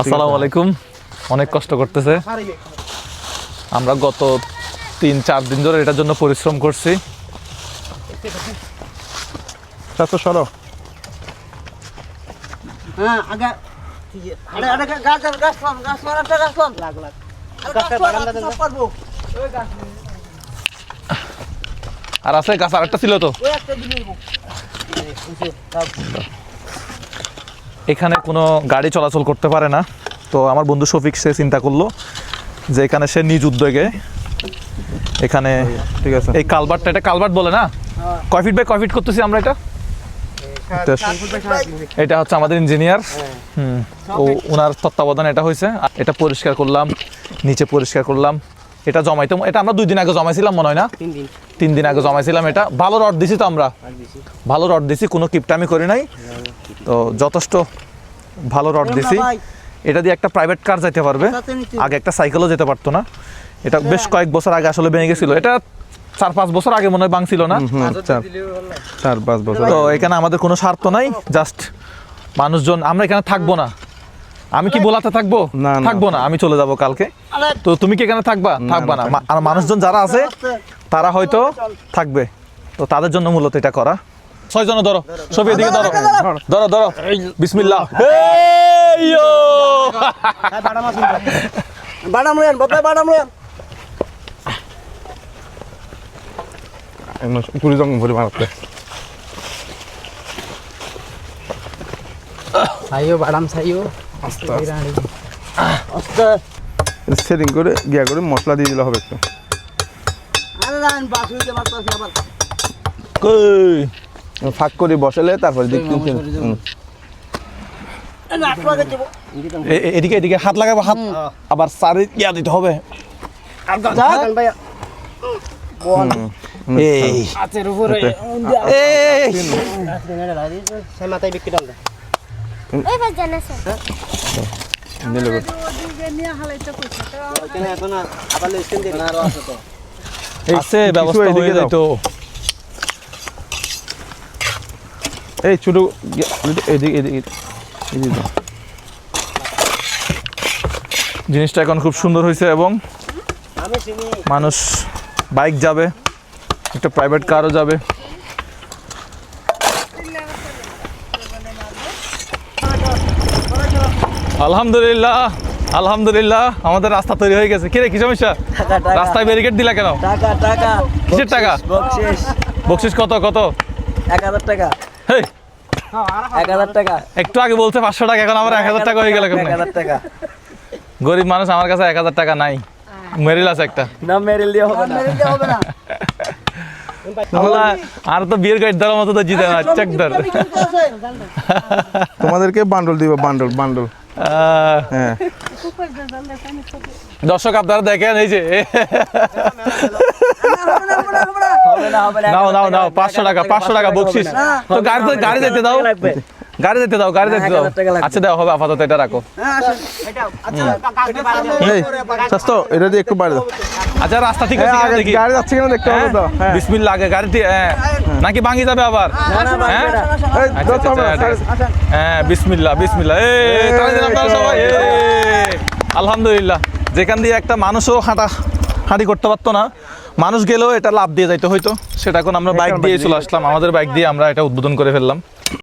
আসসালামু আলাইকুম। অনেক কষ্ট করতেছে। আমরা গত তিন চার দিন ধরে এটার জন্য পরিশ্রম করছি। সরো। হ্যাঁ আরে আরে গাছ আর আছে আরেকটা ছিল তো ওই একটা দিন নেব এখানে কোনো গাড়ি চলাচল করতে পারে না। তো আমার বন্ধু শফিক সে চিন্তা করল যে এখানে সে নিজ উদ্যোগে এখানে ঠিক আছে। এই কালভার্টটা এটা কালভার্ট বলে না? কয় ফিট বাই কয় ফিট করতেছি আমরা এটা? এটা হচ্ছে আমাদের ইঞ্জিনিয়ার হুম ও ওনার তত্ত্বাবধানে এটা হয়েছে। এটা পরিষ্কার করলাম নিচে পরিষ্কার করলাম। এটা জমাইতে এটা আমরা দুই দিন আগে জমাইছিলাম মনে হয় না? তিন দিন। আগে জমাইছিলাম এটা। ভালো রড দিছি তো আমরা। ভালো রড দিছি কোনো কিপটামি করি নাই। তো যথেষ্ট ভালো রড দিছি। এটা দিয়ে একটা প্রাইভেট কার যেতে পারবে। আগে একটা সাইকেলও যেতে পারতো না। এটা বেশ কয়েক বছর আগে আসলে ভেঙে গেছিল। এটা চার পাঁচ বছর আগে মনে হয় ভাঙছিল না? চার চার পাঁচ বছর তো এখানে আমাদের কোনো স্বার্থ নাই। জাস্ট মানুষজন আমরা এখানে থাকব না। আমি কি বোলাতে থাকব। থাকব না। আমি চলে যাব কালকে। তো তুমি কি এখানে থাকবা? থাকবা না। আর মানুষজন যারা আছে তারা হয়তো থাকবে। তো তাদের জন্য মূলত এটা করা। ছয় জন ধরো। সবই এদিকে ধরো ধরো। ধরো বিসমিল্লাহ! বাড়াম বাবা বাড়াম ভরি মারতে সাইও সাইও সেটিং করে গিয়া করে মশলা দিয়ে দিলে হবে একটু। আরে রান বাস হইতে আবার। কই? ফাঁক করে বসালে তারপরে দিক এদিকে এদিকে হাত লাগাবো হাত আবার সারি ইয়া দিতে হবে। এই। মাথায় বিক্রি ডাল ওই ভাই জানাছে দিলে এখানে এখন আবার স্ক্রিন দিয়ে আরও আছে তো আছে কিছু ব্যবস্থা এদিকে হয়ে দাও। যাইতো এই ছোট এদিকে এদিকে এদিকে। জিনিসটা এখন খুব সুন্দর হয়েছে এবং মানুষ বাইক যাবে একটা প্রাইভেট কারও যাবে। আলহামদুলিল্লাহ আলহামদুলিল্লাহ আমাদের রাস্তা তৈরি হয়ে গেছে। কিরে কি সমস্যা? রাস্তায় ব্যারিকেড দিলা কেন? টাকা টাকা। কিসের টাকা? বকশিস। বকশিস কত কত? এক হাজার টাকা। এক হাজার টাকা একটু আগে বলতে পাঁচশো টাকা এখন আমার এক হাজার টাকা হয়ে গেল কেন এক হাজার টাকা গরিব মানুষ আমার কাছে এক হাজার টাকা নাই মেরিল আছে একটা না মেরিল দিয়ে হবে না মেরিল দিয়ে হবে না আর তো বিয়ের দেওয়ার মতো তো জিতে না চেক ধর তোমাদেরকে বান্ডল দিব বান্ডল বান্ডল হ্যাঁ দর্শক আপনারা দেখেন এই যে নাও নাও নাও পাঁচশো টাকা পাঁচশো টাকা বকশিস। তো গাড়িতে গাড়ি যেতে দাও। গাড়ি যেতে দাও গাড়ি যেতে দাও। হাজার টাকা লাগবে। আচ্ছা দাও হবে আপাতত এটা রাখো। হ্যাঁ। আচ্ছা এই স্বাস্থ্য এটা দিয়ে একটু বাইরে দাও। আচ্ছা রাস্তা ঠিক হ্যাঁ, আছে দেখি? গাড়ি যাচ্ছে কিনা দেখতে হবে তো হ্যাঁ। বিসমিল্লাহ আগে গাড়িতে হ্যাঁ। নাকি ভাঙি যাবে আবার? হ্যাঁ? না। এই, আচ্ছা, হবে না, আচ্ছা, আচ্ছা। হ্যাঁ বিসমিল্লাহ বিসমিল্লাহ। এ তাহলে আপনারা সবাই। এ আলহামদুলিল্লাহ। যেখান দিয়ে একটা মানুষও হাঁটা হাঁটি করতে পারতো না। মানুষ গেলেও এটা লাভ দিয়ে যাইতে হয়তো। সেটা এখন আমরা বাইক দিয়ে চলে আসলাম। আমাদের বাইক দিয়ে আমরা এটা উদ্বোধন করে ফেললাম।